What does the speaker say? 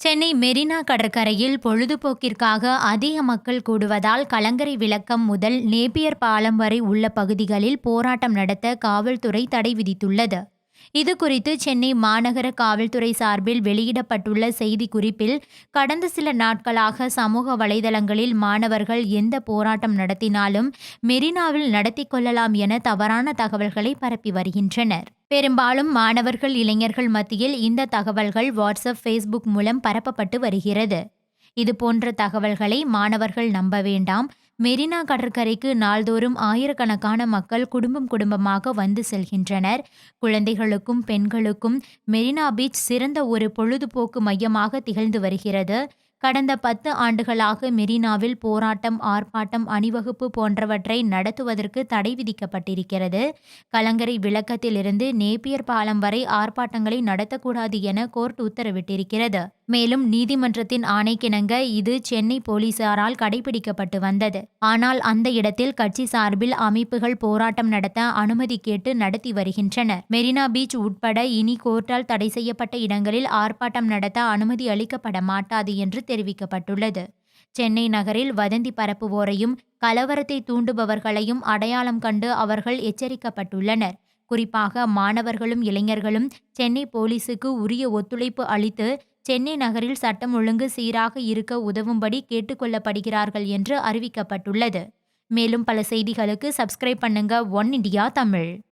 சென்னை மெரினா கடற்கரையில் பொழுதுபோக்கிற்காக அதிக மக்கள் கூடுவதால் கலங்கரை விளக்கம் முதல் நேப்பியர் பாலம் வரை உள்ள பகுதிகளில் போராட்டம் நடத்த காவல்துறை தடை விதித்துள்ளது. இது குறித்து சென்னை மாநகர காவல்துறை சார்பில் வெளியிடப்பட்டுள்ள செய்திக்குறிப்பில் கடந்த சில நாட்களாக சமூக வலைதளங்களில் மாணவர்கள் எந்த போராட்டம் நடத்தினாலும் மெரினாவில் நடத்தி கொள்ளலாம் என தவறான தகவல்களை பரப்பி வருகின்றனர். பெரும்பாலும் மாணவர்கள் இளைஞர்கள் மத்தியில் இந்த தகவல்கள் வாட்ஸ்அப் ஃபேஸ்புக் மூலம் பரப்பப்பட்டு வருகிறது. இது போன்ற தகவல்களை மாணவர்கள் நம்ப வேண்டாம். மெரினா கடற்கரைக்கு நாள்தோறும் ஆயிரக்கணக்கான மக்கள் குடும்பம் குடும்பமாக வந்து செல்கின்றனர். குழந்தைகளுக்கும் பெண்களுக்கும் மெரினா பீச் சிறந்த ஒரு பொழுதுபோக்கு மையமாக திகழ்ந்து வருகிறது. கடந்த பத்து ஆண்டுகளாக மெரினாவில் போராட்டம் ஆர்ப்பாட்டம் அணிவகுப்பு போன்றவற்றை நடத்துவதற்கு தடை விதிக்கப்பட்டிருக்கிறது. கலங்கரை விளக்கத்திலிருந்து நேப்பியர் பாலம் வரை ஆர்ப்பாட்டங்களை நடத்தக்கூடாது என கோர்ட் உத்தரவிட்டிருக்கிறது. மேலும் நீதிமன்றத்தின் ஆணைக்கிணங்க இது சென்னை போலீசாரால் கடைபிடிக்கப்பட்டு வந்தது. ஆனால் அந்த இடத்தில் கட்சி சார்பில் அமைப்புகள் போராட்டம் நடத்த அனுமதி கேட்டு நடத்தி வருகின்றனர். மெரினா பீச் உட்பட இனி கோர்ட்டால் தடை செய்யப்பட்ட இடங்களில் ஆர்ப்பாட்டம் நடத்த அனுமதி அளிக்கப்பட மாட்டாது என்று தெரிவிக்கப்பட்டுள்ளது. சென்னை நகரில் வதந்தி பரப்புவோரையும் கலவரத்தை தூண்டுபவர்களையும் அடையாளம் கண்டு அவர்கள் எச்சரிக்கப்பட்டுள்ளனர். குறிப்பாக மாணவர்களும் இளைஞர்களும் சென்னை போலீசுக்கு உரிய ஒத்துழைப்பு அளித்து சென்னை நகரில் சட்டம் ஒழுங்கு சீராக இருக்க உதவும்படி கேட்டுக்கொள்ளப்படுகிறார்கள் என்று அறிவிக்கப்பட்டுள்ளது. மேலும் பல செய்திகளுக்கு சப்ஸ்கிரைப் பண்ணுங்க ஒன் இண்டியா தமிழ்.